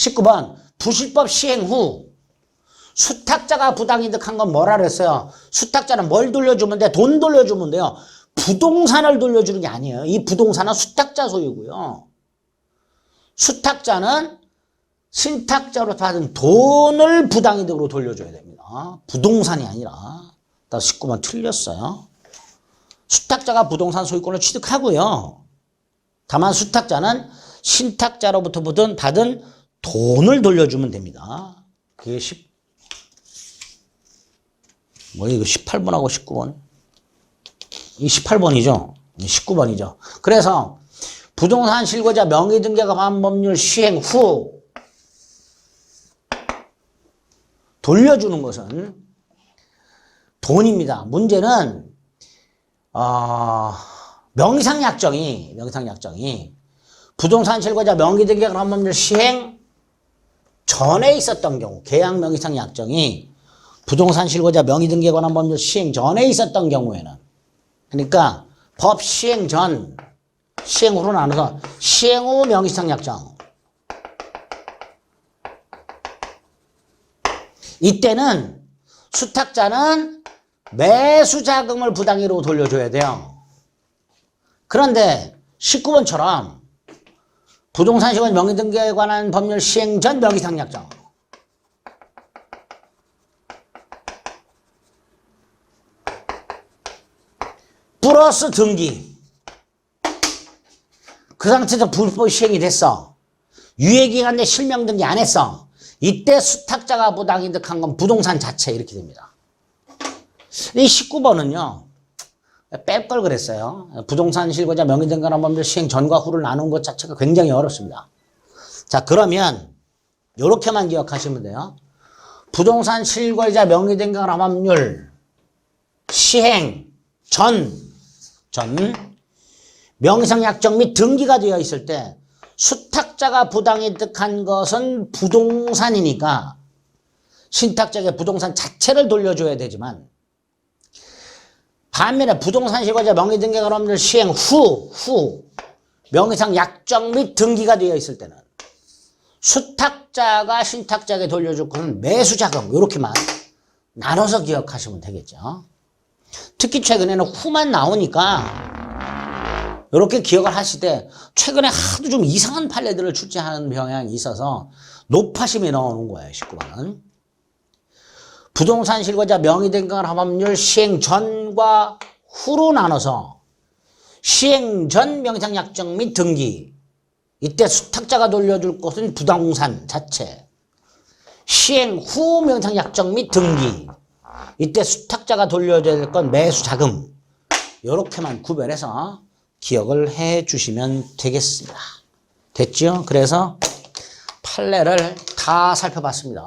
19번 부실법 시행 후 수탁자가 부당이득한 건 뭐라 그랬어요? 수탁자는 뭘 돌려주면 돼? 돈 돌려주면 돼요. 부동산을 돌려주는 게 아니에요. 이 부동산은 수탁자 소유고요. 수탁자는 신탁자로 받은 돈을 부당이득으로 돌려줘야 됩니다. 부동산이 아니라. 나 19번 틀렸어요. 수탁자가 부동산 소유권을 취득하고요. 다만 수탁자는 신탁자로부터 받은, 돈을 돌려주면 됩니다. 그게 10, 뭐야, 이거 18번하고 19번? 이 18번이죠? 19번이죠. 그래서 부동산 실거자 명의 등기가 반법률 시행 후 돌려주는 것은 돈입니다. 문제는 어, 명의상 약정이 명의상 약정이 부동산 실거자 명의 등기가 반법률 시행 전에 있었던 경우 계약 명의상 약정이 부동산 실거자 명의 등기에 관한 법률 시행 전에 있었던 경우에는 그러니까 법 시행 전 시행 후로 나눠서 시행 후 명의상 약정 이때는 수탁자는 매수 자금을 부당이로 돌려줘야 돼요. 그런데 19번처럼 부동산 시권 명의등기에 관한 법률 시행 전 명의상 약정 플러스 등기 그 상태에서 불법 시행이 됐어. 유예기간 내 실명 등기 안 했어. 이때 수탁자가 부당이득한 건 부동산 자체 이렇게 됩니다. 이 19번은요. 뺄 걸 그랬어요. 부동산 실거자 명의등기관 법률 시행 전과 후를 나눈 것 자체가 굉장히 어렵습니다. 자 그러면 이렇게만 기억하시면 돼요. 부동산 실거자 명의등기관 법률 시행 전, 전 명의상 약정 및 등기가 되어 있을 때 수탁자가 부당이득한 것은 부동산이니까 신탁자에게 부동산 자체를 돌려줘야 되지만 반면에 부동산 실거자 명의등기가 없는 시행 후, 후 명의상 약정 및 등기가 되어 있을 때는 수탁자가 신탁자에게 돌려줄 것은 매수자금 이렇게만 나눠서 기억하시면 되겠죠. 특히 최근에는 후만 나오니까 이렇게 기억을 하시되 최근에 하도 좀 이상한 판례들을 출제하는 경향이 있어서 높아심이 나오는 거예요. 19번은. 부동산 실거자 명의등기관 합법률 시행 전과 후로 나눠서 시행 전 명의상 약정 및 등기 이때 수탁자가 돌려줄 것은 부동산 자체 시행 후 명의상 약정 및 등기 이때 수탁자가 돌려줘야 될 건 매수 자금 이렇게만 구별해서 기억을 해 주시면 되겠습니다. 됐죠? 그래서 판례를 다 살펴봤습니다.